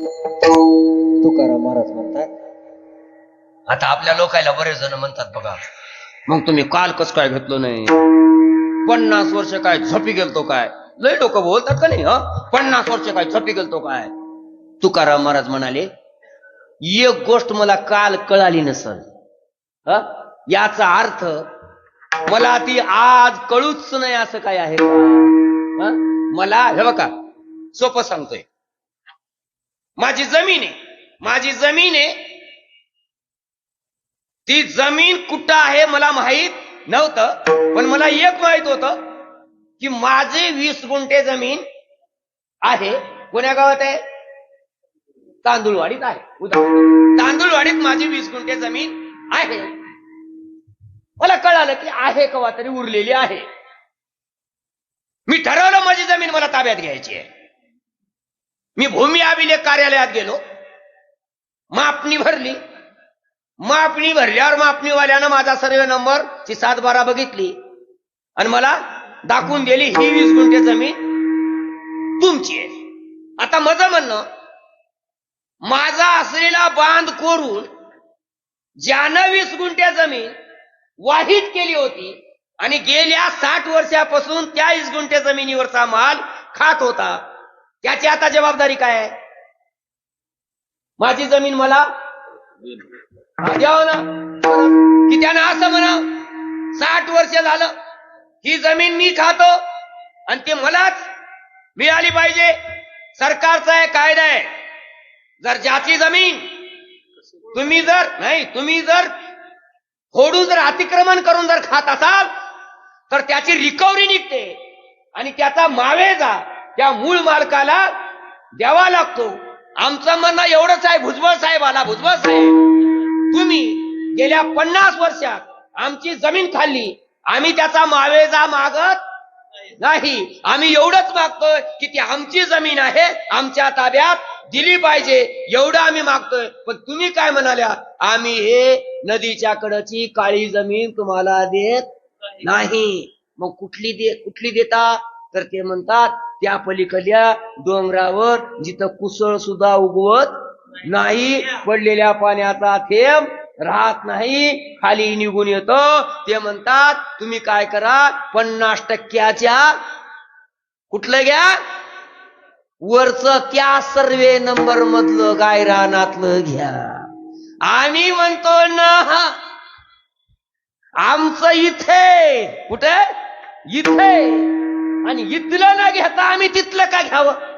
तुकाराम महाराज म्हणतात आता आपल्या लोकायला बरेच जण म्हणतात बघा मग तुम्ही काल कस काय घेतलं नाही? पन्नास वर्ष काय झपी गेलतो काय? लय लोक बोलतात का नाही ह? पन्नास वर्ष काय झपी गेलतो काय? तुकाराम महाराज म्हणाले एक गोष्ट मला काल कळाली नसल ह? याचा अर्थ मला ती आज कळूच नाही असं काय आहे ह? मला हे बघा सोपं सांगतोय. माझी जमीन आहे. माझी जमीन आहे. ती जमीन कुठं आहे मला माहीत नव्हतं पण मला एक माहीत होतं की माझे वीस गुंठे जमीन आहे. कोण्या गावात आहे? तांदूळवाडीत आहे. उदाहरण तांदूळवाडीत माझी वीस गुंठे जमीन आहे. मला कळालं की आहे कवा तरी उरलेली आहे. मी ठरवलं माझी जमीन मला ताब्यात घ्यायची आहे. मी भूमी अभिलेख कार्यालयात गेलो. मापणी भरली. मापणी भरल्यावर मापणीवाल्यानं माझा सर्वे नंबर ची सात बारा बघितली. आणि मला दाखवून दिली ही वीस गुंठे जमीन तुमची आहे. आता माझं म्हणणं माझा असलेला बांध कोरून ज्यानं वीस गुंठे जमीन वाहित केली होती आणि गेल्या साठ वर्षापासून त्या वीस गुंठे जमिनीवरचा माल खात होता त्याची आता जबाबदारी काय आहे? माझी जमीन मला द्यावं ना? की त्यानं असं म्हणा साठ वर्ष झालं ही जमीन मी खातो आणि ते मलाच मिळाली पाहिजे. सरकारचा आहे कायदा आहे. जर ज्याची जमीन तुम्ही जर नाही तुम्ही जर फोडून जर अतिक्रमण करून जर खात असाल तर त्याची रिकव्हरी निघते आणि त्याचा मावेजा त्या मूळ मालकाला द्यावा लागतो. आमचं म्हणणं एवढंच आहे भुजबळ साहेबाला भुजबळ साहेब तुम्ही गेल्या पन्नास वर्षात आमची जमीन खाल्ली. आम्ही त्याचा मावेजा मागत नाही. आम्ही एवढंच मागतोय की ती आमची जमीन आहे आमच्या ताब्यात दिली पाहिजे. एवढं आम्ही मागतोय. पण तुम्ही काय म्हणाल्या? आम्ही हे नदीच्या कडची काळी जमीन तुम्हाला देत नाही. मग कुठली दे कुठली देता? तर ते म्हणतात त्या पलीकडल्या डोंगरावर जिथं कुसळ सुद्धा उगवत नाही पडलेल्या पाण्याचा थेंब राहत नाही खाली निघून येतो. ते म्हणतात तुम्ही काय करा पन्नास टक्क्याच्या कुठलं घ्या? वरच त्या सर्वे नंबर मधलं गायरानातलं घ्या. आम्ही म्हणतो ना आमचं इथे. कुठे? इथे. आणि इथलं ना घेता आम्ही तिथलं का घ्यावं?